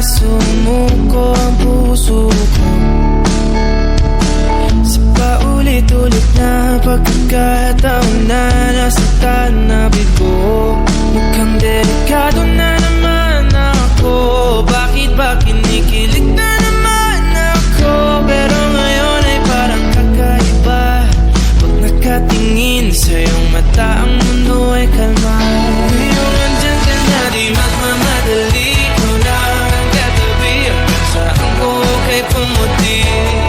sumuko ang puso ko. Sa paulit-ulit na pagkakataon na ti.